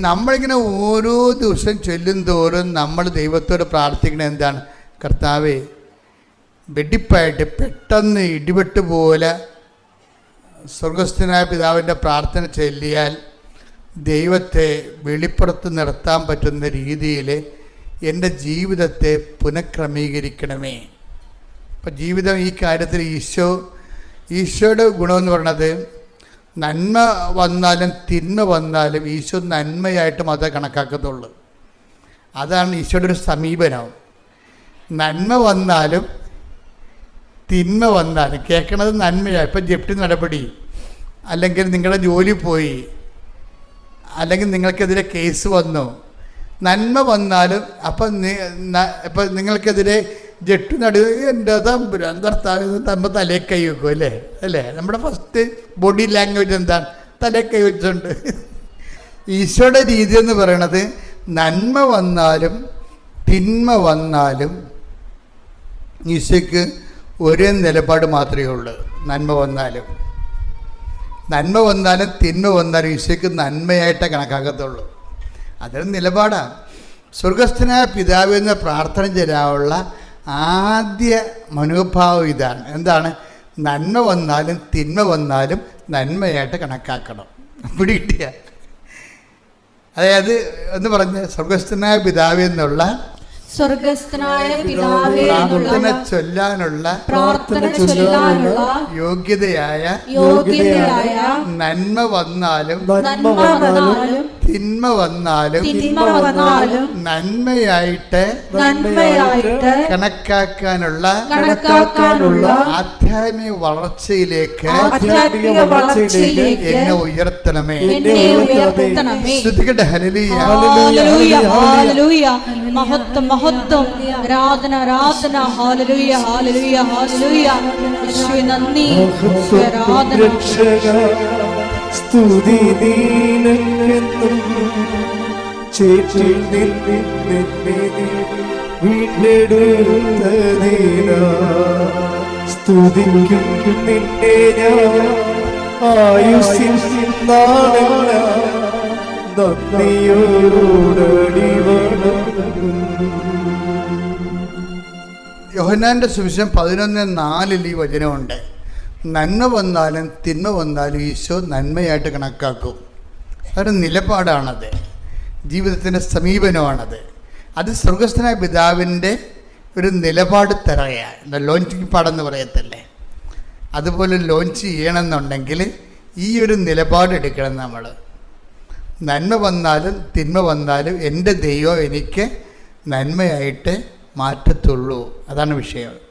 നമ്മളിങ്ങനെ ഓരോ ദിവസം ചൊല്ലും തോറും നമ്മൾ ദൈവത്തോട് പ്രാർത്ഥിക്കുന്നത് എന്താണ്? കർത്താവേ വെടിപ്പായിട്ട് പെട്ടെന്ന് ഇടിപെട്ട് പോലെ സ്വർഗസ്ഥനായ പിതാവിന്റെ പ്രാർത്ഥന ചൊല്ലിയാൽ ദൈവത്തെ വെളിപ്പുറത്ത് നിർത്താൻ പറ്റുന്ന രീതിയിൽ എന്റെ ജീവിതത്തെ പുനഃക്രമീകരിക്കണമേ. അപ്പം ജീവിതം ഈ കാര്യത്തിൽ ഈശോ ഈശോയുടെ ഗുണമെന്ന് പറയണത് നന്മ വന്നാലും തിന്മ വന്നാലും ഈശോ നന്മയായിട്ട് മാത്രമേ കണക്കാക്കത്തുള്ളൂ. അതാണ് ഈശോയുടെ ഒരു സമീപനം. നന്മ വന്നാലും തിന്മ വന്നാലും കേൾക്കണത് നന്മയാണ് ഇപ്പം ജപ്തി നടപടി അല്ലെങ്കിൽ നിങ്ങളുടെ ജോലി പോയി അല്ലെങ്കിൽ നിങ്ങൾക്കെതിരെ കേസ് വന്നു. നന്മ വന്നാലും അപ്പം ഇപ്പം നിങ്ങൾക്കെതിരെ ജെട്ട് നടു എന്റെ തമ്പുരാൻ കർത്താവ് തമ്മ തലേ കൈ വെക്കും അല്ലേ? അല്ലേ? നമ്മുടെ ഫസ്റ്റ് ബോഡി ലാംഗ്വേജ് എന്താണ്? തലേ കൈ വെച്ചുകൊണ്ട് ഈശോയുടെ രീതി എന്ന് പറയണത് നന്മ വന്നാലും തിന്മ വന്നാലും ഈശോയ്ക്ക് ഒരേ നിലപാട് മാത്രമേ ഉള്ളൂ. നന്മ വന്നാലും. നന്മ വന്നാലും തിന്മ വന്നാലും ഈശോയ്ക്ക് നന്മയായിട്ടേ കണക്കാക്കത്തുള്ളൂ. അതൊരു നിലപാടാണ് സ്വർഗസ്ഥനായ പിതാവ് എന്ന പ്രാർത്ഥന ചെല്ലാനുള്ള ആദ്യ മനോഭാവം ഇതാണ്. എന്താണ്? നന്മ വന്നാലും തിന്മ വന്നാലും നന്മയായിട്ട് കണക്കാക്കണം. പിടി കിട്ടിയ. അതായത് എന്ന് പറഞ്ഞ സ്വർഗസ്ഥനായ പിതാവ് എന്നുള്ള സ്വർഗസ്ഥനായ പിതാവേ പ്രാർത്ഥന ചൊല്ലാനുള്ള പ്രാർത്ഥന ചൊല്ലാനുള്ള യോഗ്യതയായ യോഗ്യതയായ നന്മ വന്നാലും നന്മ വന്നാലും തിന്മ വന്നാലും തിന്മ വന്നാലും നന്മയായിട്ട് നന്മയായിട്ട് കണക്കാക്കാനുള്ള കണക്കാക്കാനുള്ള ആധ്യാത്മിക വളർച്ചയിലേക്ക് ആധ്യാത്മിക വളർച്ചയിലേക്ക് എന്നെ ഉയർത്തണമേ. ശ്രദ്ധിക്കട്ടെ ഹാലലൂയ ഹാലലൂയ മഹത്വം മഹത്വം. ആരാധന ആരാധന. ഹാലലൂയ ഹാലലൂയ ഹാലലൂയ യേശുവേ നന്ദി. ആരാധന. സ്തുതി ചേറ്റിൽ നിന്നെ സ്തുതിക്കും നിന്നെ ഞാൻ ആയുസിൽ നാളെല്ലാം നന്ദിയോടടി യോഹനാന്റെ സുവിശേഷം പതിനൊന്ന് നാലിൽ ഈ വചനമുണ്ട്. നന്മ വന്നാലും തിന്മ വന്നാലും ഈശോ നന്മയായിട്ട് കണക്കാക്കും. അതൊരു നിലപാടാണത്. ജീവിതത്തിന്റെ സമീപനമാണത്. അത് സ്വർഗസ്ഥനായ പിതാവിന്റെ ഒരു നിലപാട് തറയാണ് ലോഞ്ചിങ് പാടെന്ന് പറയത്തില്ലേ? അതുപോലെ ലോഞ്ച് ചെയ്യണമെന്നുണ്ടെങ്കിൽ ഈ ഒരു നിലപാട് എടുക്കണം നമ്മൾ. നന്മ വന്നാലും തിന്മ വന്നാലും എന്റെ ദൈവം എനിക്ക് നന്മയായിട്ട് മാറ്റത്തുള്ളൂ. അതാണ് വിഷയം.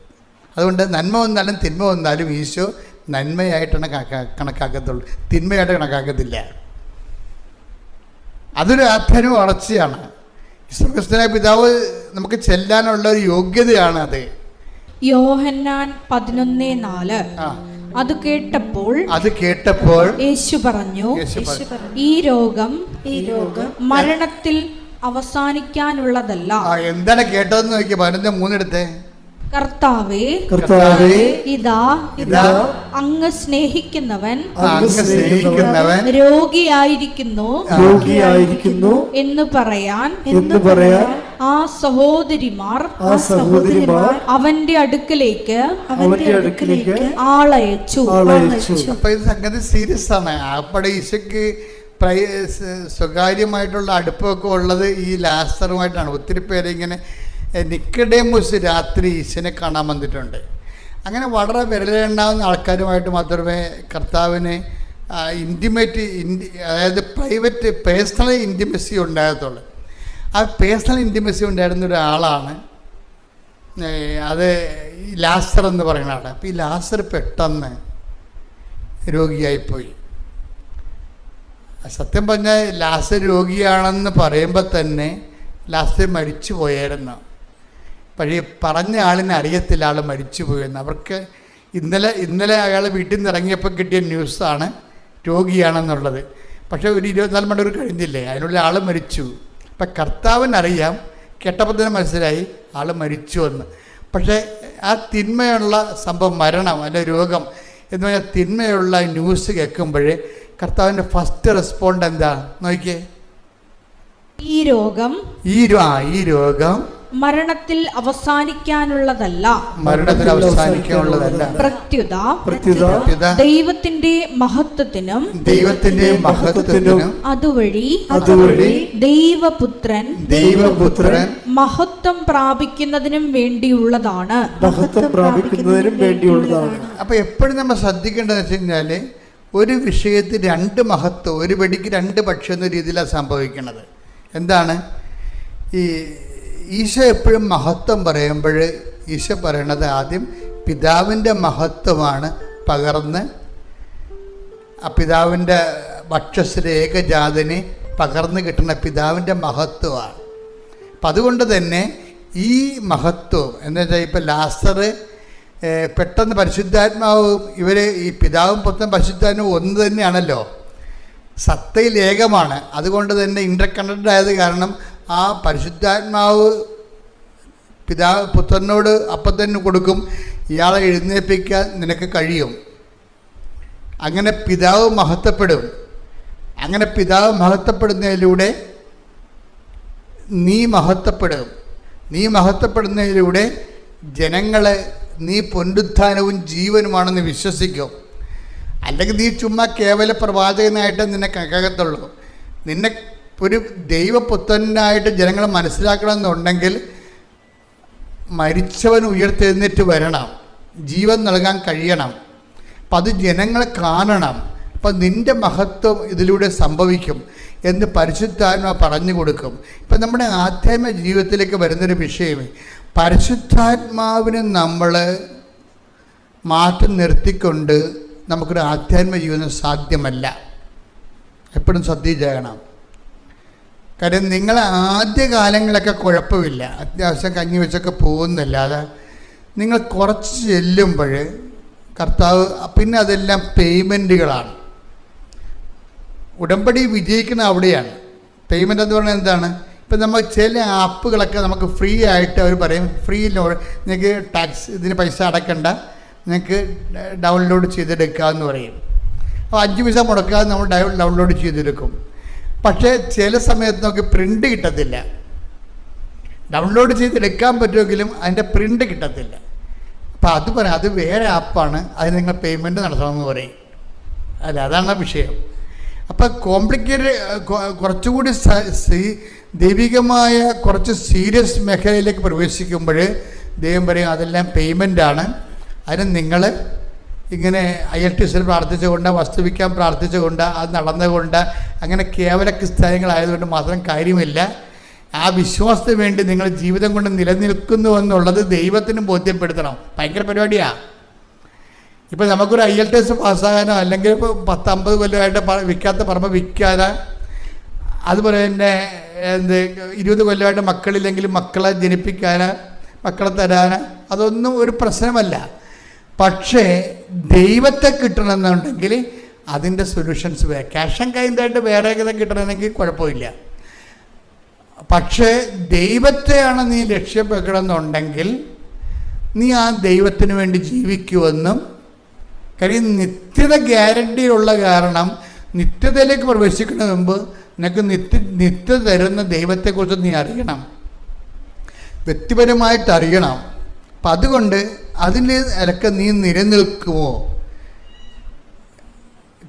അതുകൊണ്ട് നന്മ വന്നാലും തിന്മ വന്നാലും ഈശോ നന്മയായിട്ടാണ് കണക്കാ കണക്കാക്കത്തുള്ളൂ. തിന്മയായിട്ട് കണക്കാക്കത്തില്ല. അതൊരു ആത്മീയ വളർച്ചയാണ്. സ്വർഗസ്ഥനായ പിതാവ് നമുക്ക് ചെല്ലാനുള്ള ഒരു യോഗ്യതയാണ് അത്. യോഹന്നാൻ പതിനൊന്ന് നാല്. അത് കേട്ടപ്പോൾ അത് കേട്ടപ്പോൾ യേശു പറഞ്ഞു യേശു പറഞ്ഞു, ഈ രോഗം ഈ രോഗം മരണത്തിൽ അവസാനിക്കാനുള്ളതല്ല. ആ എന്താണ് കേട്ടതെന്ന് നോക്കി പതിനൊന്ന് മൂന്നെടുത്തേ. കർത്താവേ കർത്താവേ ഇതാ ഇതാ അങ്ങ് സ്നേഹിക്കുന്നവൻ. രോഗിയായിരിക്കുന്നു. രോഗിയായിരിക്കുന്നു. എന്ന് പറയാൻ എന്ന് പറയാൻ ആ സഹോദരിമാർ ആ സഹോദരിമാർ അവന്റെ അടുക്കലേക്ക് അവന്റെ അടുക്കലേക്ക് ആളയച്ചു. ആളയച്ചു. അപ്പൊ ഇത് സംഗതി സീരിയസ് ആണ്. അപ്പടെ ഈശക്ക് സ്വകാര്യമായിട്ടുള്ള അടുപ്പമൊക്കെ ഉള്ളത് ഈ ലാസ്റ്ററുമായിട്ടാണ് ഒത്തിരി പേരെ ഇങ്ങനെ നിക്കഡേമുസ് രാത്രി ഈശനെ കാണാൻ വന്നിട്ടുണ്ട്. അങ്ങനെ വളരെ വിരലുണ്ടാവുന്ന ആൾക്കാരുമായിട്ട് മാത്രമേ കർത്താവിന് ഇന്റിമേറ്റ് ഇന്റി അതായത് പ്രൈവറ്റ് പേഴ്സണൽ ഇന്റിമസി ഉണ്ടാകത്തുള്ളൂ. ആ പേഴ്സണൽ ഇന്റിമസി ഉണ്ടായിരുന്ന ഒരാളാണ് അത് ലാസർ എന്ന് പറയുന്ന ആളാണ്. അപ്പോൾ ഈ ലാസർ പെട്ടെന്ന് രോഗിയായിപ്പോയി. സത്യം പറഞ്ഞാൽ ലാസർ രോഗിയാണെന്ന് പറയുമ്പോൾ തന്നെ ലാസർ മരിച്ചു പോയായിരുന്നു പക്ഷേ പറഞ്ഞ ആളിനെ അറിയത്തില്ല ആൾ മരിച്ചു പോയെന്ന് അവർക്ക് ഇന്നലെ ഇന്നലെ അയാൾ വീട്ടിൽ നിന്ന് ഇറങ്ങിയപ്പോൾ കിട്ടിയ ന്യൂസാണ് രോഗിയാണെന്നുള്ളത്. പക്ഷേ ഒരു ഇരുപത്തിനാല് മണിക്കൂർ കഴിഞ്ഞില്ലേ അതിനുള്ള ആൾ മരിച്ചു. അപ്പം കർത്താവിനറിയാം കേട്ടപ്പോൾ തന്നെ മനസ്സിലായി ആൾ മരിച്ചു എന്ന്. പക്ഷേ ആ തിന്മയുള്ള സംഭവം മരണം അല്ലെ രോഗം എന്ന് പറഞ്ഞാൽ തിന്മയുള്ള ന്യൂസ് കേൾക്കുമ്പോഴേ കർത്താവിന്റെ ഫസ്റ്റ് റെസ്പോണ്ട് എന്താ? നോക്കിയേ. രോഗം ഈ രോ- ആ, ഈ രോഗം മരണത്തിൽ അവസാനിക്കാനുള്ളതല്ല. മരണത്തിൽ അവസാനിക്കാനുള്ളതല്ല. പ്രത്യുത. പ്രത്യുത. ദൈവത്തിന്റെ മഹത്വത്തിനും ദൈവത്തിന്റെ മഹത്വത്തിനും അതുവഴി അതുവഴി ദൈവപുത്രൻ ദൈവപുത്രൻ മഹത്വം പ്രാപിക്കുന്നതിനും വേണ്ടിയുള്ളതാണ്. മഹത്വം പ്രാപിക്കുന്നതിനും വേണ്ടിയുള്ളതാണ്. അപ്പൊ എപ്പോഴും നമ്മൾ ശ്രദ്ധിക്കേണ്ടതെന്ന് വെച്ച് കഴിഞ്ഞാൽ ഒരു വിഷയത്തിൽ രണ്ട് മഹത്വം ഒരു വെടിക്ക് രണ്ട് പക്ഷം എന്ന രീതിയിലാണ് സംഭവിക്കുന്നത്. എന്താണ്? ഈ ഈശോ എപ്പോഴും മഹത്വം പറയുമ്പോൾ ഈശോ പറയണത് ആദ്യം പിതാവിന്റെ മഹത്വമാണ് പകർന്ന് ആ പിതാവിന്റെ വക്ഷസിലെ ഏകജാതനെ പകർന്നു കിട്ടുന്ന പിതാവിന്റെ മഹത്വമാണ്. അപ്പം അതുകൊണ്ട് തന്നെ ഈ മഹത്വം എന്ന് വെച്ചാൽ ഇപ്പം ലാസർ പെട്ടെന്ന് പരിശുദ്ധാത്മാവും ഇവർ ഈ പിതാവും പുത്രൻ പരിശുദ്ധാത്മാവും ഒന്ന് തന്നെയാണല്ലോ. സത്തയിൽ ഏകമാണ്. അതുകൊണ്ട് തന്നെ ഇന്റർ കണക്റ്റഡ് ആയത് കാരണം ആ പരിശുദ്ധാത്മാവ് പിതാവ് പുത്രനോട് അപ്പം തന്നെ കൊടുക്കും ഇയാളെ എഴുന്നേൽപ്പിക്കാൻ നിനക്ക് കഴിയും. അങ്ങനെ പിതാവ് മഹത്വപ്പെടും. അങ്ങനെ പിതാവ് മഹത്വപ്പെടുന്നതിലൂടെ നീ മഹത്വപ്പെടും. നീ മഹത്വപ്പെടുന്നതിലൂടെ ജനങ്ങളെ നീ പുനരുത്ഥാനവും ജീവനുമാണെന്ന് വിശ്വസിക്കും. അല്ലെങ്കിൽ നീ ചുമ്മാ കേവല പ്രവാചകനായിട്ട് നിന്നെ കകത്തുള്ളൂ നിന്നെ ഒരു ദൈവപുത്രനായിട്ട് ജനങ്ങളെ മനസ്സിലാക്കണമെന്നുണ്ടെങ്കിൽ മരിച്ചവൻ ഉയർത്തെഴുന്നേറ്റ് വരണം. ജീവൻ നൽകാൻ കഴിയണം. അപ്പം അത് ജനങ്ങളെ കാണണം. അപ്പം നിന്റെ മഹത്വം ഇതിലൂടെ സംഭവിക്കും എന്ന് പരിശുദ്ധാത്മ പറഞ്ഞു കൊടുക്കും. ഇപ്പം നമ്മുടെ ആധ്യാത്മ ജീവിതത്തിലേക്ക് വരുന്നൊരു വിഷയം പരിശുദ്ധാത്മാവിനെ നമ്മൾ മാറ്റം നിർത്തിക്കൊണ്ട് നമുക്കൊരു ആധ്യാത്മ ജീവിതം സാധ്യമല്ല. എപ്പോഴും ശ്രദ്ധിച്ചേക്കണം. കാര്യം നിങ്ങൾ ആദ്യ കാലങ്ങളൊക്കെ കുഴപ്പമില്ല. അത്യാവശ്യം കഞ്ഞി വെച്ചൊക്കെ പോകുന്നല്ലാതെ നിങ്ങൾ കുറച്ച് ചെല്ലുമ്പോൾ കർത്താവ് പിന്നെ അതെല്ലാം പേയ്മെന്റുകളാണ്. ഉടമ്പടി വിജയിക്കുന്ന അവിടെയാണ്. പേയ്മെന്റ് എന്ന് പറഞ്ഞാൽ എന്താണ്? ഇപ്പം നമ്മൾ ചില ആപ്പുകളൊക്കെ നമുക്ക് ഫ്രീ ആയിട്ട് അവർ പറയും. ഫ്രീ നിങ്ങൾക്ക് ടാക്സ് ഇതിന് പൈസ അടക്കണ്ട. നിങ്ങൾക്ക് ഡൗൺലോഡ് ചെയ്തെടുക്കാമെന്ന് പറയും. അപ്പോൾ അഞ്ച് പൈസ മുടക്കാതെ നമ്മൾ ഡൗൺലോഡ് ചെയ്തെടുക്കും. പക്ഷേ ചില സമയത്ത് നമുക്ക് പ്രിന്റ് കിട്ടത്തില്ല. ഡൗൺലോഡ് ചെയ്തെടുക്കാൻ പറ്റുമെങ്കിലും അതിന്റെ പ്രിന്റ് കിട്ടത്തില്ല. അപ്പോൾ അത് പറയാം അത് വേറെ ആപ്പാണ് അതിന് നിങ്ങൾ പേയ്മെന്റ് നടത്തണമെന്ന് പറയും. അല്ല അതാണ് വിഷയം. അപ്പം കോംപ്ലിക്കേറ്റഡ് കുറച്ചുകൂടി ദൈവികമായ കുറച്ച് സീരിയസ് മേഖലയിലേക്ക് പ്രവേശിക്കുമ്പോൾ ദൈവം പറയും അതെല്ലാം പേയ്മെന്റാണ് അതിന് നിങ്ങൾ ഇങ്ങനെ എസിൽ പ്രാർത്ഥിച്ചുകൊണ്ട് വസ്തുവിക്കാൻ പ്രാർത്ഥിച്ചുകൊണ്ട് അത് നടന്നുകൊണ്ട് അങ്ങനെ കേവല ക്രിസ്ത്യാനികളായതുകൊണ്ട് മാത്രം കാര്യമില്ല. ആ വിശ്വാസത്തിന് വേണ്ടി നിങ്ങൾ ജീവിതം കൊണ്ട് നിലനിൽക്കുന്നു എന്നുള്ളത് ദൈവത്തിന് ബോധ്യപ്പെടുത്തണം. ഭയങ്കര പരിപാടിയാണ് ഇപ്പം നമുക്കൊരു ഐ എൽ ടി എസ് പാസ്സാകാനോ അല്ലെങ്കിൽ ഇപ്പോൾ പത്തമ്പത് കൊല്ലമായിട്ട് വിൽക്കാത്ത പറമ്പ് വിൽക്കാതെ അതുപോലെ തന്നെ എന്ത് ഇരുപത് കൊല്ലമായിട്ട് മക്കളില്ലെങ്കിൽ മക്കളെ ജനിപ്പിക്കാൻ മക്കളെ തരാൻ അതൊന്നും ഒരു പ്രശ്നമല്ല. പക്ഷേ ദൈവത്തെ കിട്ടണമെന്നുണ്ടെങ്കിൽ അതിന്റെ സൊല്യൂഷൻസ് വേറെ ക്യാഷ് ആൻഡ് കൈൻഡായിട്ട് വേറെ ഏകദേശം കിട്ടണമെങ്കിൽ കുഴപ്പമില്ല. പക്ഷേ ദൈവത്തെയാണ് നീ ലക്ഷ്യം നീ ആ ദൈവത്തിന് വേണ്ടി ജീവിക്കുമെന്നും കാര്യം നിത്യത ഗ്യാരണ്ടി ഉള്ള കാരണം നിത്യതയിലേക്ക് പ്രവേശിക്കുന്ന മുമ്പ് നിനക്ക് നിത്യ നിത്യത തരുന്ന ദൈവത്തെക്കുറിച്ച് നീ അറിയണം. വ്യക്തിപരമായിട്ട് അറിയണം. അപ്പം അതുകൊണ്ട് അതിന്റെ ഇലക്കെ നീ നിലനിൽക്കുമോ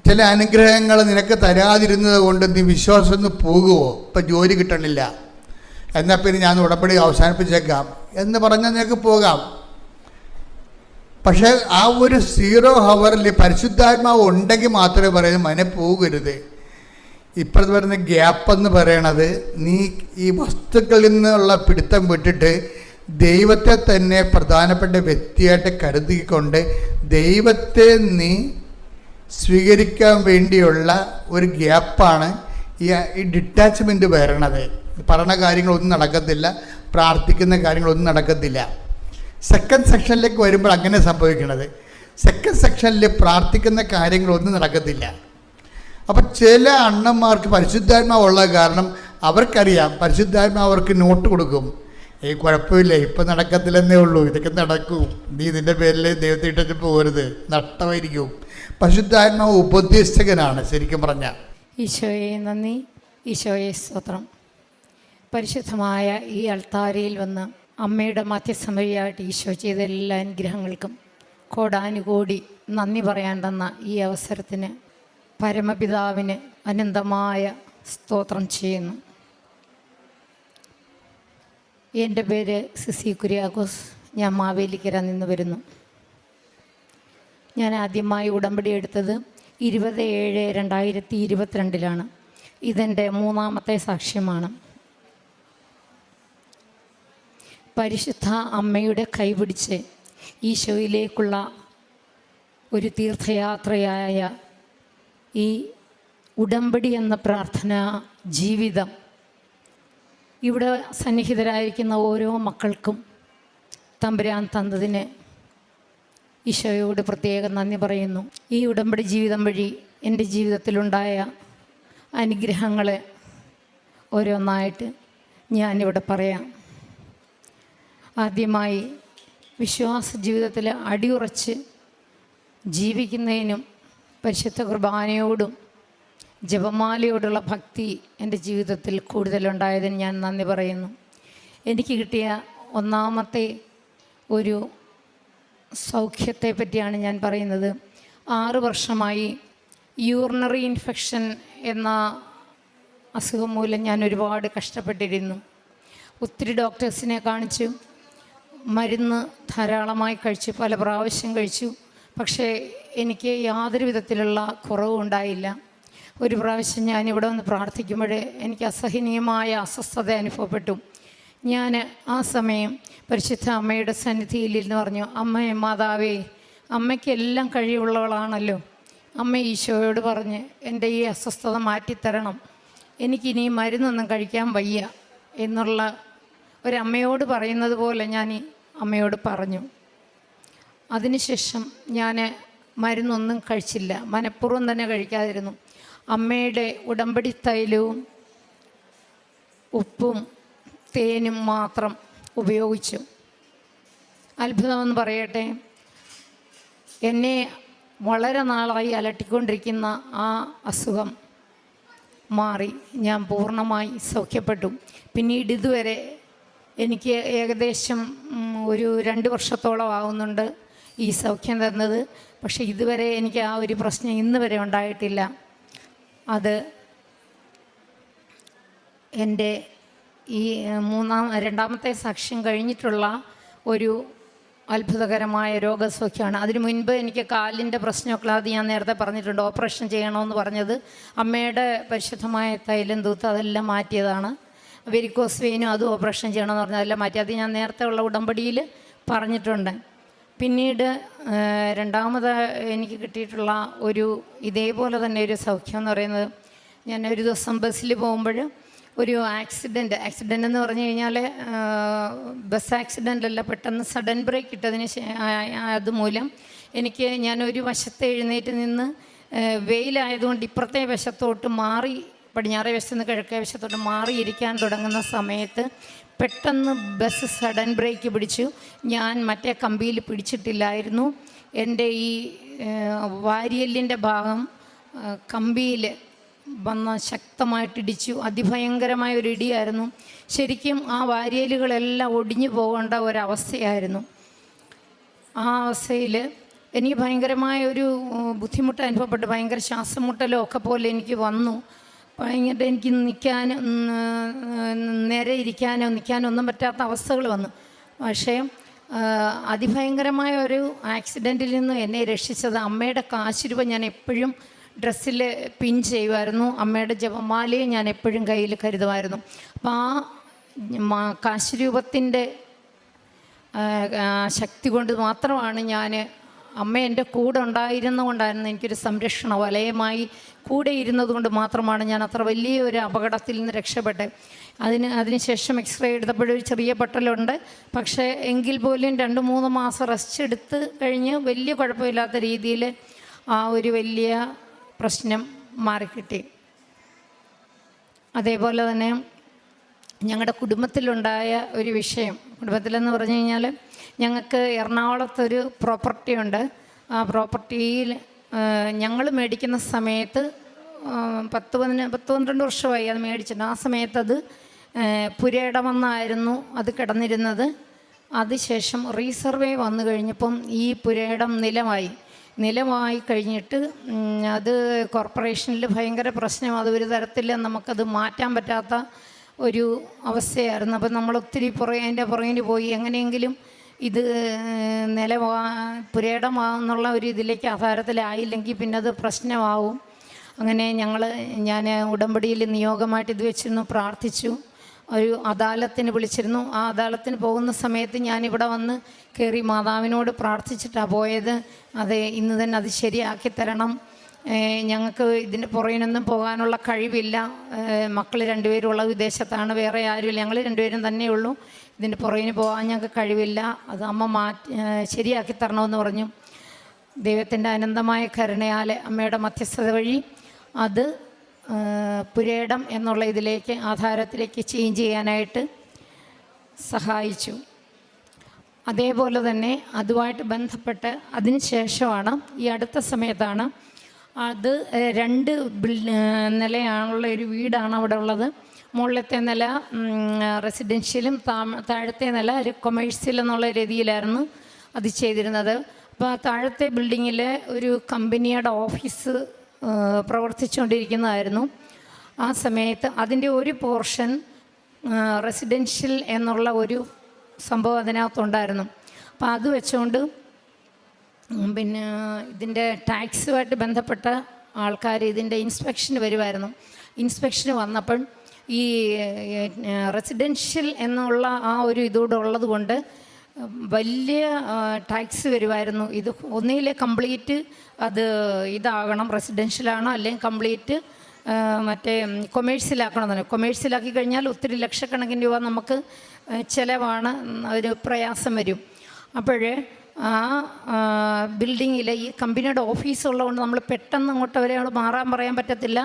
ചില അനുഗ്രഹങ്ങൾ നിനക്ക് തരാതിരുന്നത് കൊണ്ട് നീ വിശ്വാസം ഒന്ന് പോകുമോ ഇപ്പം ജോലി കിട്ടണില്ല. എന്നാൽ പിന്നെ ഞാൻ ഉടമ്പടി അവസാനിപ്പിച്ചേക്കാം. എന്ന് പറഞ്ഞാൽ നിനക്ക് പോകാം. പക്ഷേ ആ ഒരു സീറോ ഹവറിൽ പരിശുദ്ധാത്മാവ് ഉണ്ടെങ്കിൽ മാത്രമേ പറയുന്നത് മനെ പോകരുത്. ഇപ്പോഴത്തെ പറയുന്ന ഗ്യാപ്പ് എന്ന് പറയണത് നീ ഈ വസ്തുക്കളിൽ നിന്നുള്ള പിടുത്തം വിട്ടിട്ട് ദൈവത്തെ തന്നെ പ്രധാനപ്പെട്ട വ്യക്തിയായിട്ട് കരുതിക്കൊണ്ട് ദൈവത്തെ നീ സ്വീകരിക്കാൻ വേണ്ടിയുള്ള ഒരു ഗ്യാപ്പാണ് ഈ ഡിറ്റാച്ച്മെന്റ് വരണത്. പറഞ്ഞ കാര്യങ്ങളൊന്നും നടക്കത്തില്ല പ്രാർത്ഥിക്കുന്ന കാര്യങ്ങളൊന്നും നടക്കത്തില്ല. സെക്കൻഡ് സെക്ഷനിലേക്ക് വരുമ്പോൾ അങ്ങനെ സംഭവിക്കുന്നത് സെക്കൻഡ് സെക്ഷനിൽ പ്രാർത്ഥിക്കുന്ന കാര്യങ്ങളൊന്നും നടക്കത്തില്ല. അപ്പം ചില അണ്ണന്മാർക്ക് പരിശുദ്ധാത്മാവുള്ള കാരണം അവർക്കറിയാം. പരിശുദ്ധാത്മാവ് അവർക്ക് നോട്ട് കൊടുക്കും. ഏയ് കുഴപ്പമില്ല ഇപ്പം നടക്കത്തില്ലെന്നേ ഉള്ളൂ. ഇതൊക്കെ നടക്കും. നീ നിന്റെ പേരിൽ ദൈവത്തെ ഇട്ടിട്ട് പോകരുത് നഷ്ടമായിരിക്കും. പശുദ്ധാത്മ ഉപദേശകനാണ് ശരിക്കും പറഞ്ഞാൽ ഈശോയെ നന്ദി. ഈശോയെ സ്തോത്രം. പരിശുദ്ധമായ ഈ അൾത്താരയിൽ വന്ന് അമ്മയുടെ മധ്യസമരിയായിട്ട് ഈശോ ചെയ്ത എല്ലാ അനുഗ്രഹങ്ങൾക്കും കോടാനുകോടി നന്ദി പറയാൻ തന്ന ഈ അവസരത്തിന് പരമപിതാവിന് അനന്തമായ സ്തോത്രം ചെയ്യുന്നു. എന്റെ പേര് സിസി കുര്യാക്കോസ്. ഞാൻ മാവേലിക്കര നിന്ന് വരുന്നു. ഞാൻ ആദ്യമായി ഉടമ്പടി എടുത്തത് ഇരുപത് ഏഴ് രണ്ടായിരത്തി ഇരുപത്തിരണ്ടിലാണ്. ഇതെന്റെ മൂന്നാമത്തെ സാക്ഷ്യമാണ്. പരിശുദ്ധ അമ്മയുടെ കൈപിടിച്ച് ഈശോയിലേക്കുള്ള ഒരു തീർത്ഥയാത്രയായ ഈ ഉടമ്പടി എന്ന പ്രാർത്ഥന ജീവിതം ഇവിടെ സന്നിഹിതരായിരിക്കുന്ന ഓരോ മക്കൾക്കും തമ്പുരാൻ തന്നതിന് ഈശോയോട് പ്രത്യേകം നന്ദി പറയുന്നു. ഈ ഉടമ്പടി ജീവിതം വഴി എന്റെ ജീവിതത്തിലുണ്ടായ അനുഗ്രഹങ്ങളെ ഓരോന്നായിട്ട് ഞാനിവിടെ പറയാം. ആദ്യമായി വിശ്വാസ ജീവിതത്തിൽ അടിയുറച്ച് ജീവിക്കുന്നതിനും പരിശുദ്ധ കുർബാനയോടും ജപമാലയോടുള്ള ഭക്തി എന്റെ ജീവിതത്തിൽ കൂടുതലുണ്ടായതിന് ഞാൻ നന്ദി പറയുന്നു. എനിക്ക് കിട്ടിയ ഒന്നാമത്തെ ഒരു സൗഖ്യത്തെ പറ്റിയാണ് ഞാൻ പറയുന്നത്. ആറ് വർഷമായി യൂറിനറി ഇൻഫെക്ഷൻ എന്ന അസുഖം മൂലം ഞാൻ ഒരുപാട് കഷ്ടപ്പെട്ടിരുന്നു. ഒത്തിരി ഡോക്ടേഴ്സിനെ കാണിച്ചു. മരുന്ന് ധാരാളമായി കഴിച്ചു. പല പ്രാവശ്യം കഴിച്ചു. പക്ഷേ എനിക്ക് യാതൊരു വിധത്തിലുള്ള കുറവും ഉണ്ടായില്ല ഒരു പ്രാവശ്യം ഞാൻ ഇവിടെ വന്ന് പ്രാർത്ഥിക്കുമ്പോഴേ എനിക്ക് അസഹനീയമായ അസ്വസ്ഥത അനുഭവപ്പെട്ടു. ഞാൻ ആ സമയം പരിശുദ്ധ അമ്മയുടെ സന്നിധിയിൽ ഇരുന്ന് പറഞ്ഞു അമ്മയെ മാതാവേ അമ്മയ്ക്ക് എല്ലാം കഴിവുള്ളവളാണല്ലോ. അമ്മ ഈശോയോട് പറഞ്ഞ് എന്റെ ഈ അസ്വസ്ഥത മാറ്റിത്തരണം. എനിക്കിനി മരുന്നൊന്നും കഴിക്കാൻ വയ്യ എന്നുള്ള ഒരമ്മയോട് പറയുന്നത് പോലെ ഞാൻ ഈ അമ്മയോട് പറഞ്ഞു. അതിനുശേഷം ഞാൻ മരുന്നൊന്നും കഴിച്ചില്ല. മനഃപൂർവം തന്നെ കഴിക്കാതിരുന്നു. അമ്മയുടെ ഉടമ്പടി തൈലവും ഉപ്പും തേനും മാത്രം ഉപയോഗിച്ചു. അത്ഭുതമെന്ന് പറയട്ടെ എന്നെ വളരെ നാളായി അലട്ടിക്കൊണ്ടിരിക്കുന്ന ആ അസുഖം മാറി. ഞാൻ പൂർണമായി സൗഖ്യപ്പെട്ടു. പിന്നീട് ഇതുവരെ എനിക്ക് ഏകദേശം ഒരു രണ്ട് വർഷത്തോളം ആവുന്നുണ്ട് ഈ സൗഖ്യം തന്നത്. പക്ഷേ ഇതുവരെ എനിക്ക് ആ ഒരു പ്രശ്നം ഇന്ന് വരെ ഉണ്ടായിട്ടില്ല. അത് എന്റെ ഈ മൂന്നാം രണ്ടാമത്തെ സാക്ഷ്യം കഴിഞ്ഞിട്ടുള്ള ഒരു അത്ഭുതകരമായ രോഗസൗഖ്യമാണ്. അതിനു മുൻപ് എനിക്ക് കാലിന്റെ പ്രശ്നമൊക്കെ അത് ഞാൻ നേരത്തെ പറഞ്ഞിട്ടുണ്ട്. ഓപ്പറേഷൻ ചെയ്യണമെന്ന് പറഞ്ഞത് അമ്മയുടെ പരിശുദ്ധമായ തൈലം തൂത്ത് അതെല്ലാം മാറ്റിയതാണ്. വെരിക്കോസ് വെയിനും അതും ഓപ്പറേഷൻ ചെയ്യണമെന്ന് പറഞ്ഞതെല്ലാം മാറ്റി. അത് ഞാൻ നേരത്തെ ഉള്ള ഉടമ്പടിയിൽ പറഞ്ഞിട്ടുണ്ട്. പിന്നീട് രണ്ടാമത് എനിക്ക് കിട്ടിയിട്ടുള്ള ഒരു ഇതേപോലെ തന്നെ ഒരു സൗഖ്യം എന്ന് പറയുന്നത് ഞാൻ ഒരു ദിവസം ബസ്സിൽ പോകുമ്പോൾ ഒരു ആക്സിഡന്റ് ആക്സിഡന്റ് എന്ന് പറഞ്ഞു കഴിഞ്ഞാൽ ബസ് ആക്സിഡന്റ് അല്ല പെട്ടെന്ന് സഡൻ ബ്രേക്ക് ഇട്ടതിന് അതുമൂലം എനിക്ക് ഞാൻ ഒരു വശത്ത് എഴുന്നേറ്റ് നിന്ന് വെയിലായതുകൊണ്ട് ഇപ്പുറത്തെ വശത്തോട്ട് മാറി പടിഞ്ഞാറേ വശത്ത് നിന്ന് കിഴക്കേ വശത്തോട്ട് മാറിയിരിക്കാൻ തുടങ്ങുന്ന സമയത്ത് പെട്ടെന്ന് ബസ് സഡൻ ബ്രേക്ക് പിടിച്ചു. ഞാൻ മറ്റേ കമ്പിയിൽ പിടിച്ചിട്ടില്ലായിരുന്നു. എന്റെ ഈ വാരിയല്ലിന്റെ ഭാഗം കമ്പിയിൽ വന്ന് ശക്തമായിട്ടിടിച്ചു അതിഭയങ്കരമായ ഒരു ഇടിയായിരുന്നു. ശരിക്കും ആ വാരിയലുകളെല്ലാം ഒടിഞ്ഞു പോകേണ്ട ഒരവസ്ഥയായിരുന്നു. ആ അവസ്ഥയിൽ എനിക്ക് ഭയങ്കരമായ ഒരു ബുദ്ധിമുട്ട് അനുഭവപ്പെട്ടു. ഭയങ്കര ശ്വാസം മുട്ടലോ ഒക്കെ പോലെ എനിക്ക് വന്നു. ഭയങ്കര എനിക്ക് നിൽക്കാനോ നേരെ ഇരിക്കാനോ നിൽക്കാനോ ഒന്നും പറ്റാത്ത അവസ്ഥകൾ വന്നു. പക്ഷേ അതിഭയങ്കരമായ ഒരു ആക്സിഡന്റിൽ നിന്ന് എന്നെ രക്ഷിച്ചത് അമ്മയുടെ കാശുരൂപ ഞാൻ എപ്പോഴും ഡ്രസ്സിൽ പിൻ ചെയ്യുമായിരുന്നു. അമ്മയുടെ ജപമാലയും ഞാൻ എപ്പോഴും കയ്യിൽ കരുതുമായിരുന്നു. അപ്പോൾ ആ കാശുരൂപത്തിന്റെ ശക്തി കൊണ്ട് മാത്രമാണ് ഞാൻ അമ്മ എന്റെ കൂടെ ഉണ്ടായിരുന്നു കൊണ്ടായിരുന്നു എനിക്കൊരു സംരക്ഷണ വലയമായി കൂടെ ഇരുന്നത് കൊണ്ട് മാത്രമാണ് ഞാൻ അത്ര വലിയ ഒരു അപകടത്തിൽ നിന്ന് രക്ഷപ്പെട്ടത്. അതിന് അതിനുശേഷം എക്സ്റേ എടുത്തപ്പോഴൊരു ചെറിയ പൊട്ടലുണ്ട്. പക്ഷേ എങ്കിൽ പോലും രണ്ട് മൂന്ന് മാസം റെസ്റ്റ് എടുത്ത് കഴിഞ്ഞ് വലിയ കുഴപ്പമില്ലാത്ത രീതിയിൽ ആ ഒരു വലിയ പ്രശ്നം മാറിക്കിട്ടി. അതേപോലെ തന്നെ ഞങ്ങളുടെ കുടുംബത്തിലുണ്ടായ ഒരു വിഷയം കുടുംബത്തിലെന്ന് പറഞ്ഞു കഴിഞ്ഞാൽ ഞങ്ങൾക്ക് എറണാകുളത്തൊരു പ്രോപ്പർട്ടി ഉണ്ട്. ആ പ്രോപ്പർട്ടിയിൽ ഞങ്ങൾ മേടിക്കുന്ന സമയത്ത് പത്ത് പതിന പത്ത് പന്ത്രണ്ട് വർഷമായി അത് മേടിച്ചിട്ട് ആ സമയത്ത് അത് പുരയിടമെന്നായിരുന്നു അത് കിടന്നിരുന്നത്. അതിശേഷം റീസർവേ വന്നു കഴിഞ്ഞപ്പം ഈ പുരയിടം നിലമായി. നിലമായി കഴിഞ്ഞിട്ട് അത് കോർപ്പറേഷനിൽ ഭയങ്കര പ്രശ്നം. അത് ഒരു തരത്തിൽ നമുക്കത് മാറ്റാൻ പറ്റാത്ത ഒരു അവസ്ഥയായിരുന്നു. അപ്പം നമ്മൾ ഒത്തിരി പുറകെ അതിന്റെ പുറകിന് പോയി. എങ്ങനെയെങ്കിലും ഇത് നില പുരേടമാകുന്നുള്ള ഒരു ഇതിലേക്ക് ആധാരത്തിലായില്ലെങ്കിൽ പിന്നെ അത് പ്രശ്നമാവും. അങ്ങനെ ഞങ്ങൾ ഞാൻ ഉടമ്പടിയിൽ നിയോഗമായിട്ട് ഇത് വെച്ചിരുന്നു പ്രാർത്ഥിച്ചു. ഒരു അദാലത്തിന് വിളിച്ചിരുന്നു. ആ അദാലത്തിന് പോകുന്ന സമയത്ത് ഞാനിവിടെ വന്ന് കയറി മാതാവിനോട് പ്രാർത്ഥിച്ചിട്ടാണ് പോയത്. അത് ഇന്ന് തന്നെ അത് ശരിയാക്കി തരണം. ഞങ്ങൾക്ക് ഇതിന്റെ പുറകിനൊന്നും പോകാനുള്ള കഴിവില്ല. മക്കൾ രണ്ടുപേരും ഉള്ള വിദേശത്താണ് വേറെ ആരുമില്ല. ഞങ്ങൾ രണ്ടുപേരും തന്നെയുള്ളൂ. ഇതിന്റെ പുറകിന് പോകാൻ ഞങ്ങൾക്ക് കഴിവില്ല. അത് അമ്മ മാറ്റി ശരിയാക്കി തരണമെന്ന് പറഞ്ഞു. ദൈവത്തിന്റെ അനന്തമായ കരുണയാലെ അമ്മയുടെ മധ്യസ്ഥത വഴി അത് പുരേടം എന്നുള്ള ഇതിലേക്ക് ആധാരത്തിലേക്ക് ചേഞ്ച് ചെയ്യാനായിട്ട് സഹായിച്ചു. അതേപോലെ തന്നെ അതുമായിട്ട് ബന്ധപ്പെട്ട് അതിന് ശേഷമാണ് ഈ അടുത്ത സമയത്താണ് അത് രണ്ട് നിലയാണുള്ള ഒരു വീടാണ് അവിടെ ഉള്ളത്. മുകളിലത്തെ നില റെസിഡൻഷ്യലും താഴത്തെ നില ഒരു കൊമേഴ്സ്യൽ എന്നുള്ള രീതിയിലായിരുന്നു അത് ചെയ്തിരുന്നത്. അപ്പോൾ താഴത്തെ ബിൽഡിങ്ങിൽ ഒരു കമ്പനിയുടെ ഓഫീസ് പ്രവർത്തിച്ചുകൊണ്ടിരിക്കുന്നതായിരുന്നു. ആ സമയത്ത് അതിന്റെ ഒരു പോർഷൻ റെസിഡൻഷ്യൽ എന്നുള്ള ഒരു സംഭവം അതിനകത്തുണ്ടായിരുന്നു. അപ്പോൾ അത് വെച്ചുകൊണ്ട് പിന്നെ ഇതിന്റെ ടാക്സുമായിട്ട് ബന്ധപ്പെട്ട ആൾക്കാർ ഇതിന്റെ ഇൻസ്പെക്ഷന് വരുമായിരുന്നു ഇൻസ്പെക്ഷന് വന്നപ്പോൾ ഈ റെസിഡൻഷ്യൽ എന്നുള്ള ആ ഒരു ഇതോടെ ഉള്ളത് കൊണ്ട് വലിയ ടാക്സ് വരുമായിരുന്നു ഇത് ഒന്നിലെ കംപ്ലീറ്റ് അത് ഇതാകണം. റെസിഡൻഷ്യലാണോ അല്ലെങ്കിൽ കംപ്ലീറ്റ് മറ്റേ കൊമേഴ്സ്യലാക്കണം തന്നെ കൊമേഴ്സ്യലാക്കി കഴിഞ്ഞാൽ ഒത്തിരി ലക്ഷക്കണക്കിന് രൂപ നമുക്ക് ചിലവാണ്. ഒരു പ്രയാസം വരും. അപ്പോഴേ ആ ബിൽഡിങ്ങിൽ ഈ കമ്പനിയുടെ ഓഫീസ് ഉള്ളതുകൊണ്ട് നമ്മൾ പെട്ടെന്ന് അങ്ങോട്ട് അവരെ മാറാൻ പറയാൻ പറ്റത്തില്ല.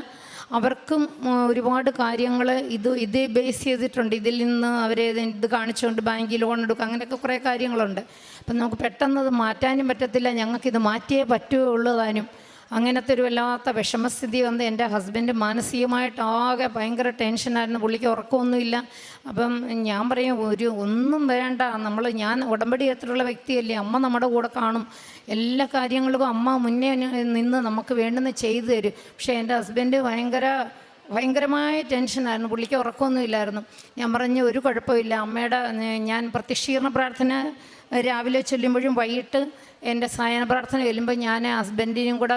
അവർക്കും ഒരുപാട് കാര്യങ്ങൾ ഇത് ഇത് ബേസ് ചെയ്തിട്ടുണ്ട്. ഇതിൽ നിന്ന് അവരെ ഇത് കാണിച്ചുകൊണ്ട് ബാങ്കിൽ ലോൺ എടുക്കുക അങ്ങനെയൊക്കെ കുറേ കാര്യങ്ങളുണ്ട്. അപ്പം നമുക്ക് പെട്ടെന്ന് അത് മാറ്റാനും പറ്റത്തില്ല. ഞങ്ങൾക്കിത് മാറ്റിയേ പറ്റുകയുള്ളൂ താനും. അങ്ങനത്തെ ഒരു വല്ലാത്ത വിഷമസ്ഥിതി വന്ന് എന്റെ ഹസ്ബൻഡ് മാനസികമായിട്ട് ആകെ ഭയങ്കര ടെൻഷനായിരുന്നു. പുള്ളിക്ക് ഉറക്കമൊന്നുമില്ല. അപ്പം ഞാൻ പറയും ഒരു ഒന്നും വേണ്ട. നമ്മൾ ഞാൻ ഉടമ്പടി എത്രയുള്ള വ്യക്തിയല്ലേ. അമ്മ നമ്മുടെ കൂടെ കാണും. എല്ലാ കാര്യങ്ങളും അമ്മ മുന്നേ നിന്ന് നമുക്ക് വേണ്ടുന്ന ചെയ്തു തരും. പക്ഷേ എന്റെ ഹസ്ബൻഡ് ഭയങ്കര ഭയങ്കരമായ ടെൻഷനായിരുന്നു. പുള്ളിക്ക് ഉറക്കമൊന്നുമില്ലായിരുന്നു. ഞാൻ പറഞ്ഞു ഒരു കുഴപ്പമില്ല. അമ്മയുടെ ഞാൻ പ്രത്യക്ഷീകരണ പ്രാർത്ഥന രാവിലെ ചൊല്ലുമ്പോഴും വൈകിട്ട് എന്റെ സായന പ്രാർത്ഥന ചെല്ലുമ്പോൾ ഞാൻ ഹസ്ബൻഡിനും കൂടെ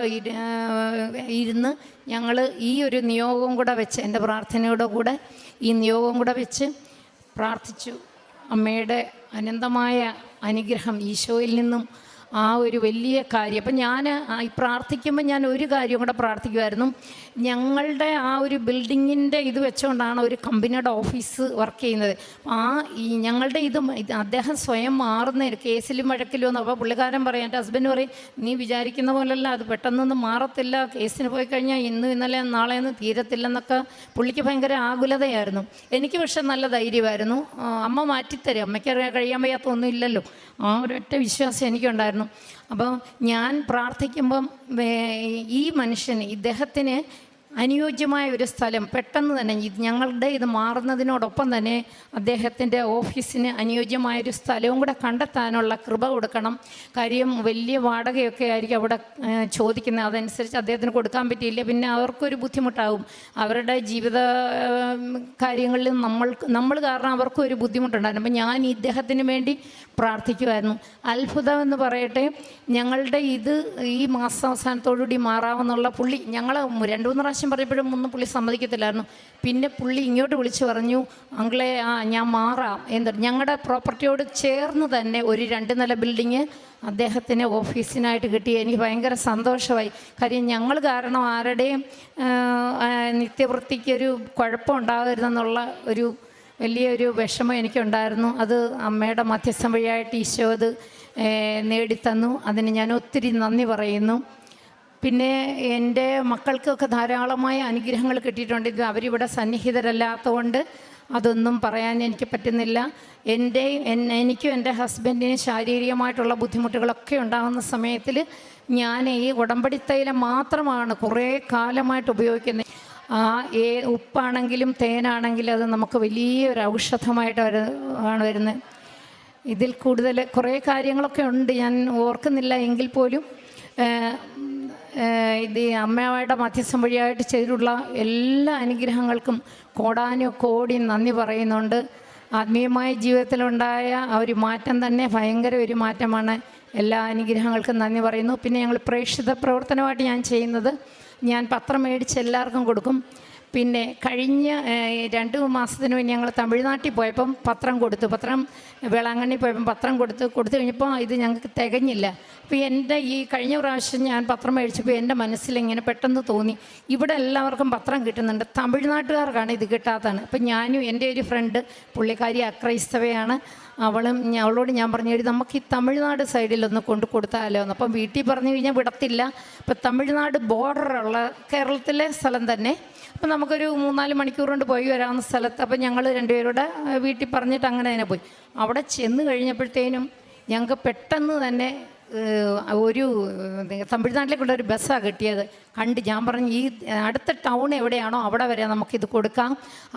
ഇരുന്ന് ഞങ്ങൾ ഈ ഒരു നിയോഗം കൂടെ വെച്ച് എന്റെ പ്രാർത്ഥനയുടെ കൂടെ ഈ നിയോഗം കൂടെ വെച്ച് പ്രാർത്ഥിച്ചു. അമ്മയുടെ അനന്തമായ അനുഗ്രഹം ഈശോയിൽ നിന്നും ആ ഒരു വലിയ കാര്യം. അപ്പം ഞാൻ ഈ പ്രാർത്ഥിക്കുമ്പോൾ ഞാൻ ഒരു കാര്യം കൂടെ പ്രാർത്ഥിക്കുമായിരുന്നു ഞങ്ങളുടെ ആ ഒരു ബിൽഡിങ്ങിന്റെ ഇത് വെച്ചുകൊണ്ടാണ് ഒരു കമ്പനിയുടെ ഓഫീസ് വർക്ക് ചെയ്യുന്നത്. ആ ഈ ഞങ്ങളുടെ ഇത് അദ്ദേഹം സ്വയം മാറുന്ന കേസിലും വഴക്കിലും ഒന്നും അപ്പോൾ പുള്ളിക്കാരൻ പറയും എന്റെ ഹസ്ബൻഡ് പറയും നീ വിചാരിക്കുന്ന പോലല്ല അത് പെട്ടെന്നൊന്നും മാറത്തില്ല. കേസിന് പോയി കഴിഞ്ഞാൽ ഇന്നും ഇന്നലെ നാളെയൊന്നും തീരത്തില്ലെന്നൊക്കെ പുള്ളിക്ക് ഭയങ്കര ആകുലതയായിരുന്നു. എനിക്ക് പക്ഷെ നല്ല ധൈര്യമായിരുന്നു. അമ്മ മാറ്റിത്തരും. അമ്മയ്ക്ക് കഴിയാൻ വയ്യാത്ത ഒന്നും ഇല്ലല്ലോ. ആ ഒരൊറ്റ വിശ്വാസം എനിക്കുണ്ടായിരുന്നു. അപ്പോൾ ഞാൻ പ്രാർത്ഥിക്കുമ്പം ഈ മനുഷ്യന് ഇദ്ദേഹത്തിന് അനുയോജ്യമായ ഒരു സ്ഥലം. പെട്ടെന്ന് തന്നെ ഇത് ഞങ്ങളുടെ ഇത് മാറുന്നതിനോടൊപ്പം തന്നെ അദ്ദേഹത്തിന്റെ ഓഫീസിന് അനുയോജ്യമായ ഒരു സ്ഥലവും കൂടെ കണ്ടെത്താനുള്ള കൃപ കൊടുക്കണം. കാര്യം വലിയ വാടകയൊക്കെ ആയിരിക്കും അവിടെ ചോദിക്കുന്നത്. അതനുസരിച്ച് അദ്ദേഹത്തിന് കൊടുക്കാൻ പറ്റിയില്ല. പിന്നെ അവർക്കൊരു ബുദ്ധിമുട്ടാകും അവരുടെ ജീവിത കാര്യങ്ങളിൽ നമ്മൾ നമ്മൾ കാരണം അവർക്കും ഒരു ബുദ്ധിമുട്ടുണ്ടായിരുന്നു. അപ്പം ഞാൻ ഇദ്ദേഹത്തിന് വേണ്ടി പ്രാർത്ഥിക്കുമായിരുന്നു അത്ഭുതം എന്ന് പറയട്ടെ ഞങ്ങളുടെ ഇത് ഈ മാസാവസാനത്തോടുകൂടി മാറാമെന്നുള്ള പുള്ളി ഞങ്ങൾ രണ്ട് മൂന്ന് പ്രാവശ്യം പറയുമ്പോഴും ഒന്നും പുള്ളി സമ്മതിക്കത്തില്ലായിരുന്നു. പിന്നെ പുള്ളി ഇങ്ങോട്ട് വിളിച്ച് പറഞ്ഞു അങ്കിളെ ആ ഞാൻ മാറാം. എന്താ ഞങ്ങളുടെ പ്രോപ്പർട്ടിയോട് ചേർന്ന് തന്നെ ഒരു രണ്ട് നില ബിൽഡിങ് അദ്ദേഹത്തിന് ഓഫീസിനായിട്ട് കിട്ടി. എനിക്ക് ഭയങ്കര സന്തോഷമായി. കാര്യം ഞങ്ങൾ കാരണം ആരുടെയും നിത്യവൃത്തിക്കൊരു കുഴപ്പം കുഴപ്പമുണ്ടാകരുതെന്നുള്ള ഒരു വലിയൊരു വിഷമം എനിക്കുണ്ടായിരുന്നു. അത് അമ്മയുടെ മധ്യസ്ഥം വഴിയായിട്ട് ഈശോ അത് നേടിത്തന്നു. അതിന് ഞാൻ ഒത്തിരി നന്ദി പറയുന്നു. പിന്നെ എന്റെ മക്കൾക്കൊക്കെ ധാരാളമായ അനുഗ്രഹങ്ങൾ കിട്ടിയിട്ടുണ്ട്. ഇത് അവരിവിടെ സന്നിഹിതരല്ലാത്തതുകൊണ്ട് അതൊന്നും പറയാൻ എനിക്ക് പറ്റുന്നില്ല. എന്റെ എൻ- എനിക്കും എന്റെ ഹസ്ബൻഡിനും ശാരീരികമായിട്ടുള്ള ബുദ്ധിമുട്ടുകളൊക്കെ ഉണ്ടാകുന്ന സമയത്തിൽ ഞാൻ ഈ ഉടമ്പടി തൈലം മാത്രമാണ് കുറേ കാലമായിട്ട് ഉപയോഗിക്കുന്നത്. ആ ഏ ഉപ്പാണെങ്കിലും തേനാണെങ്കിലും അത് നമുക്ക് വലിയൊരു ഔഷധമായിട്ട് വരു ആണ് വരുന്നത്. ഇതിൽ കൂടുതൽ കുറേ കാര്യങ്ങളൊക്കെ ഉണ്ട്. ഞാൻ ഓർക്കുന്നില്ല എങ്കിൽ പോലും ഇത് അമ്മയുടെ മധ്യസ്ഥം വഴിയായിട്ട് ചെയ്തിട്ടുള്ള എല്ലാ അനുഗ്രഹങ്ങൾക്കും കോടാനോ കോടി നന്ദി പറയുന്നുണ്ട്. ആത്മീയമായ ജീവിതത്തിലുണ്ടായ ആ ഒരു മാറ്റം തന്നെ ഭയങ്കര ഒരു മാറ്റമാണ്. എല്ലാ അനുഗ്രഹങ്ങൾക്കും നന്ദി പറയുന്നു. പിന്നെ ഞങ്ങൾ പ്രേക്ഷിത പ്രവർത്തനമായിട്ട് ഞാൻ ചെയ്യുന്നത് ഞാൻ പത്രം മേടിച്ച് എല്ലാവർക്കും കൊടുക്കും. പിന്നെ കഴിഞ്ഞ രണ്ട് മാസത്തിന് മുന്നേ ഞങ്ങൾ തമിഴ്നാട്ടിൽ പോയപ്പം പത്രം കൊടുത്തു. പത്രം വേളാങ്കണ്ണി പോയപ്പം പത്രം കൊടുത്തു. കൊടുത്തു കഴിഞ്ഞപ്പോൾ ഇത് ഞങ്ങൾക്ക് തികഞ്ഞില്ല. അപ്പോൾ എന്റെ ഈ കഴിഞ്ഞ പ്രാവശ്യം ഞാൻ പത്രം മേടിച്ചപ്പോൾ എന്റെ മനസ്സിൽ ഇങ്ങനെ പെട്ടെന്ന് തോന്നി. ഇവിടെ എല്ലാവർക്കും പത്രം കിട്ടുന്നുണ്ട്. തമിഴ്നാട്ടുകാർക്കാണ് ഇത് കിട്ടാത്തതാണ്. അപ്പം ഞാനും എന്റെ ഒരു ഫ്രണ്ട് പുള്ളിക്കാരി അക്രൈസ്തവയാണ്. അവളും അവളോട് ഞാൻ പറഞ്ഞു കഴിഞ്ഞാൽ നമുക്ക് ഈ തമിഴ്നാട് സൈഡിലൊന്ന് കൊണ്ട് കൊടുത്താലോ? എന്ന് അപ്പം വീട്ടിൽ പറഞ്ഞു കഴിഞ്ഞാൽ വിടത്തില്ല. ഇപ്പം തമിഴ്നാട് ബോർഡറുള്ള കേരളത്തിലെ സ്ഥലം തന്നെ. അപ്പം നമുക്കൊരു മൂന്നാൽ മണിക്കൂർ കൊണ്ട് പോയി വരാവുന്ന സ്ഥലത്ത്. അപ്പം ഞങ്ങൾ രണ്ടുപേരുടെ വീട്ടിൽ പറഞ്ഞിട്ട് അങ്ങനെ തന്നെ പോയി. അവിടെ ചെന്ന് കഴിഞ്ഞപ്പോഴത്തേനും ഞങ്ങൾക്ക് പെട്ടെന്ന് തന്നെ ഒരു തമിഴ്നാട്ടിലേക്കുള്ള ഒരു ബസ്സാണ് കിട്ടിയത്. കണ്ട് ഞാൻ പറഞ്ഞു ഈ അടുത്ത ടൗൺ എവിടെയാണോ അവിടെ വരെ നമുക്കിത് കൊടുക്കാം.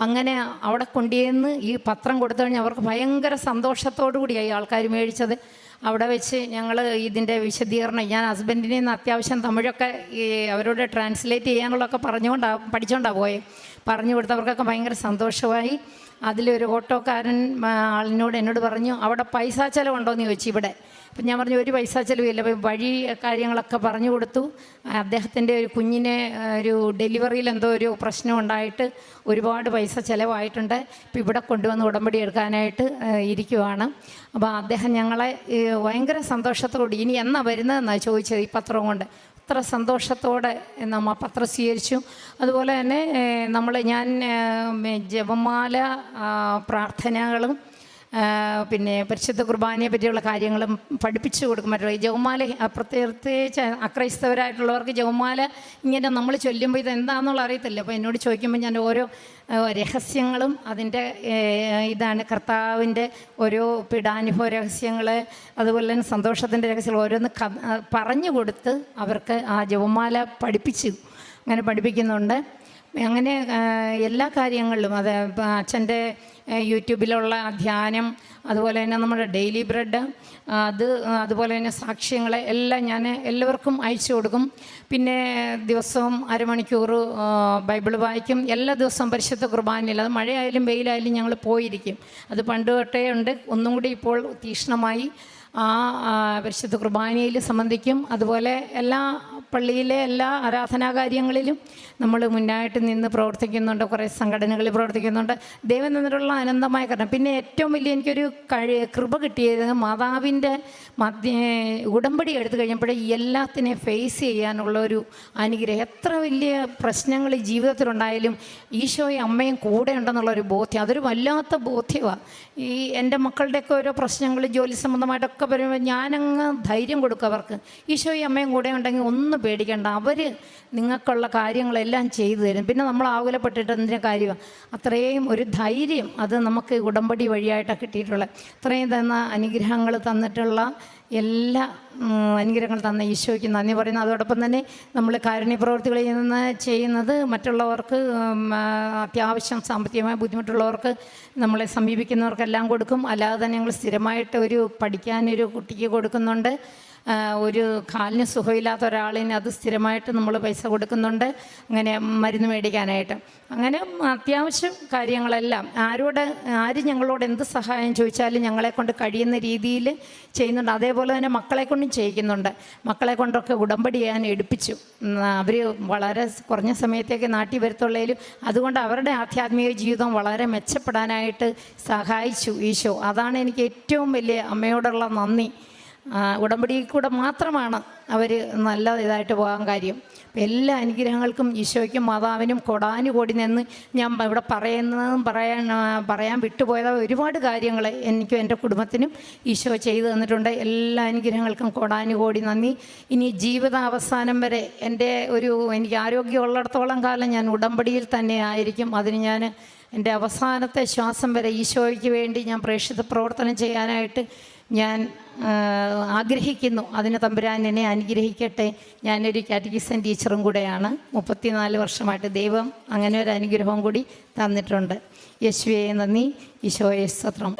അങ്ങനെ അവിടെ കൊണ്ടുചെന്ന് ഈ പത്രം കൊടുത്തു കഴിഞ്ഞാൽ അവർക്ക് ഭയങ്കര സന്തോഷത്തോടു കൂടിയായി ആൾക്കാർ മേടിച്ചത്. അവിടെ വെച്ച് ഞങ്ങൾ ഇതിന്റെ വിശദീകരണം ഞാൻ ഹസ്ബൻഡിനെ നിന്ന് അത്യാവശ്യം തമിഴൊക്കെ ഈ അവരോട് ട്രാൻസ്ലേറ്റ് ചെയ്യാനുള്ളതൊക്കെ പറഞ്ഞുകൊണ്ടാണ് പഠിച്ചുകൊണ്ടാണ് പോയത് പറഞ്ഞു കൊടുത്തവർക്കൊക്കെ ഭയങ്കര സന്തോഷമായി. അതിലൊരു ഓട്ടോക്കാരൻ ആളിനോട് എന്നോട് പറഞ്ഞു അവിടെ പൈസ ചിലവുണ്ടോയെന്ന് ചോദിച്ചു ഇവിടെ. അപ്പം ഞാൻ പറഞ്ഞു ഒരു പൈസ ചിലവില്ല. വഴി കാര്യങ്ങളൊക്കെ പറഞ്ഞു കൊടുത്തു. അദ്ദേഹത്തിന്റെ ഒരു കുഞ്ഞിനെ ഒരു ഡെലിവറിയിൽ എന്തോ ഒരു പ്രശ്നം ഉണ്ടായിട്ട് ഒരുപാട് പൈസ ചിലവായിട്ടുണ്ട്. ഇപ്പം ഇവിടെ കൊണ്ടുവന്ന് ഉടമ്പടി എടുക്കാനായിട്ട് ഇരിക്കുവാണ്. അപ്പോൾ അദ്ദേഹം ഞങ്ങളെ ഭയങ്കര സന്തോഷത്തോടെ ഇനി എന്നാ വരുന്നതെന്നാണ് ചോദിച്ചത് ഈ പത്രം കൊണ്ട്. അത്ര സന്തോഷത്തോടെ നമ്മൾ പത്രം സ്വീകരിച്ചു അതുപോലെ തന്നെ നമ്മൾ ഞാൻ ജപമാല പ്രാർത്ഥനകളും പിന്നെ പരിശുദ്ധ കുർബാനയെ പറ്റിയുള്ള കാര്യങ്ങളും പഠിപ്പിച്ചു കൊടുക്കും. മറ്റുള്ള ജവമാല പ്രത്യേകിച്ച് അക്രൈസ്തവരായിട്ടുള്ളവർക്ക് ജവമാല ഇങ്ങനെ നമ്മൾ ചൊല്ലുമ്പോൾ ഇത് എന്താണെന്നുള്ള അറിയത്തില്ല. അപ്പോൾ എന്നോട് ചോദിക്കുമ്പോൾ ഞാൻ ഓരോ രഹസ്യങ്ങളും അതിന്റെ ഇതാണ് കർത്താവിന്റെ ഓരോ പീഡാനുഭവ രഹസ്യങ്ങൾ അതുപോലെ തന്നെ സന്തോഷത്തിന്റെ രഹസ്യങ്ങൾ ഓരോന്ന് പറഞ്ഞു കൊടുത്ത് അവർക്ക് ആ ജവമാല പഠിപ്പിച്ചു അങ്ങനെ പഠിപ്പിക്കുന്നുണ്ട്. അങ്ങനെ എല്ലാ കാര്യങ്ങളിലും അത് അച്ഛന്റെ യൂട്യൂബിലുള്ള ധ്യാനം അതുപോലെ തന്നെ നമ്മുടെ ഡെയിലി ബ്രെഡ് അത് അതുപോലെ തന്നെ സാക്ഷ്യങ്ങളെ എല്ലാം ഞാൻ എല്ലാവർക്കും അയച്ചു കൊടുക്കും. പിന്നെ ദിവസവും അരമണിക്കൂർ ബൈബിൾ വായിക്കും. എല്ലാ ദിവസവും പരിശുദ്ധ കുർബാനയിൽ അത് മഴയായാലും വെയിലായാലും ഞങ്ങൾ പോയിരിക്കും. അത് പണ്ട് തൊട്ടേ ഉണ്ട്. ഒന്നും കൂടി ഇപ്പോൾ തീക്ഷ്ണമായി ആ, പരിശുദ്ധ കുർബാനയിൽ സംബന്ധിക്കും. അതുപോലെ എല്ലാ പള്ളിയിലെ എല്ലാ ആരാധനാകാര്യങ്ങളിലും നമ്മൾ മുന്നായിട്ട് നിന്ന് പ്രവർത്തിക്കുന്നുണ്ട്. കുറേ സംഘടനകളിൽ പ്രവർത്തിക്കുന്നുണ്ട്. ദൈവം നിന്നിട്ടുള്ള അനന്തമായ കാരണം. പിന്നെ ഏറ്റവും വലിയ എനിക്കൊരു കഴി കൃപ കിട്ടിയത് മാതാവിന്റെ മധ്യ ഉടമ്പടി എടുത്തു കഴിഞ്ഞപ്പോഴേ എല്ലാത്തിനെയും ഫേസ് ചെയ്യാനുള്ള ഒരു അനുഗ്രഹം. എത്ര വലിയ പ്രശ്നങ്ങൾ ജീവിതത്തിലുണ്ടായാലും ഈശോയും അമ്മയും കൂടെ ഉണ്ടെന്നുള്ളൊരു ബോധ്യം. അതൊരു വല്ലാത്ത ബോധ്യമാണ് ഈ എന്റെ മക്കളുടെയൊക്കെ ഓരോ പ്രശ്നങ്ങൾ ജോലി സംബന്ധമായിട്ടൊക്കെ വരുമ്പോൾ ഞാനങ്ങ് ധൈര്യം കൊടുക്കും അവർക്ക്. ഈശോയും അമ്മയും കൂടെ ഉണ്ടെങ്കിൽ ഒന്നും പേടിക്കണ്ട. അവർ നിങ്ങൾക്കുള്ള കാര്യങ്ങളെല്ലാം ചെയ്തു തരും. പിന്നെ നമ്മൾ ആകുലപ്പെട്ടിട്ട് എന്തിന്റെ കാര്യമാണ് അത്രയും ഒരു ധൈര്യം അത് നമുക്ക് ഉടമ്പടി വഴിയായിട്ടാണ് കിട്ടിയിട്ടുള്ളത്. ഇത്രയും തന്ന അനുഗ്രഹങ്ങൾ തന്നിട്ടുള്ള എല്ലാ അനുഗ്രഹങ്ങൾ തന്ന ഈശോയ്ക്ക് നന്ദി പറയുന്നു. അതോടൊപ്പം തന്നെ നമ്മൾ കാരുണ്യ പ്രവർത്തികളിൽ ചെയ്യുന്ന ചെയ്യുന്നത് മറ്റുള്ളവർക്ക് അത്യാവശ്യം സാമ്പത്തികമായ ബുദ്ധിമുട്ടുള്ളവർക്ക് നമ്മളെ സമീപിക്കുന്നവർക്കെല്ലാം കൊടുക്കും. അല്ലാതെ തന്നെ ഞങ്ങൾ സ്ഥിരമായിട്ട് ഒരു പഠിക്കാനൊരു കുട്ടിക്ക് കൊടുക്കുന്നുണ്ട്. ഒരു കാലിന് സുഖമില്ലാത്ത ഒരാളിന് അത് സ്ഥിരമായിട്ട് നമ്മൾ പൈസ കൊടുക്കുന്നുണ്ട്. അങ്ങനെ മരുന്ന് മേടിക്കാനായിട്ട്. അങ്ങനെ അത്യാവശ്യം കാര്യങ്ങളെല്ലാം. ആരോട് ആര് ഞങ്ങളോട് എന്ത് സഹായം ചോദിച്ചാലും ഞങ്ങളെ കൊണ്ട് കഴിയുന്ന രീതിയിൽ ചെയ്യുന്നുണ്ട്. അതേപോലെ തന്നെ മക്കളെ കൊണ്ടും ചെയ്യിക്കുന്നുണ്ട്. മക്കളെ കൊണ്ടൊക്കെ ഉടമ്പടി ചെയ്യാൻ എടുപ്പിച്ചു. അവർ വളരെ കുറഞ്ഞ സമയത്തേക്ക് നാട്ടിൽ വരത്തുള്ളതിലും അതുകൊണ്ട് അവരുടെ ആധ്യാത്മിക ജീവിതം വളരെ മെച്ചപ്പെടാനായിട്ട് സഹായിച്ചു ഈശോ. അതാണ് എനിക്ക് ഏറ്റവും വലിയ അമ്മയോടുള്ള നന്ദി. ഉടമ്പടിയിൽ കൂടെ മാത്രമാണ് അവർ നല്ല ഇതായിട്ട് പോകാൻ കാര്യം. എല്ലാ അനുഗ്രഹങ്ങൾക്കും ഈശോയ്ക്കും മാതാവിനും കൊടാനുകൂടി നിന്ന് ഞാൻ ഇവിടെ പറയുന്നതും പറയാൻ പറയാൻ വിട്ടുപോയത് ഒരുപാട് കാര്യങ്ങൾ എനിക്കും എന്റെ കുടുംബത്തിനും ഈശോ ചെയ്തു തന്നിട്ടുണ്ട്. എല്ലാ അനുഗ്രഹങ്ങൾക്കും കൊടാനുകൂടി നന്ദി. ഇനി ജീവിതാവസാനം വരെ എന്റെ ഒരു എനിക്ക് ആരോഗ്യമുള്ളിടത്തോളം കാലം ഞാൻ ഉടമ്പടിയിൽ തന്നെ ആയിരിക്കും. അതിന് ഞാൻ എന്റെ അവസാനത്തെ ശ്വാസം വരെ ഈശോയ്ക്ക് വേണ്ടി ഞാൻ പ്രേക്ഷിത പ്രവർത്തനം ചെയ്യാനായിട്ട് ഞാൻ ആഗ്രഹിക്കുന്നു. അതിന് തമ്പുരാൻ എന്നെ അനുഗ്രഹിക്കട്ടെ. ഞാനൊരു കാറ്റഗിസൻ ടീച്ചറും കൂടെയാണ്. മുപ്പത്തിനാല് വർഷമായിട്ട് ദൈവം അങ്ങനെ ഒരു അനുഗ്രഹവും കൂടി തന്നിട്ടുണ്ട്. യേശുവേ നന്ദി. ഈശോയെ സ്തോത്രം.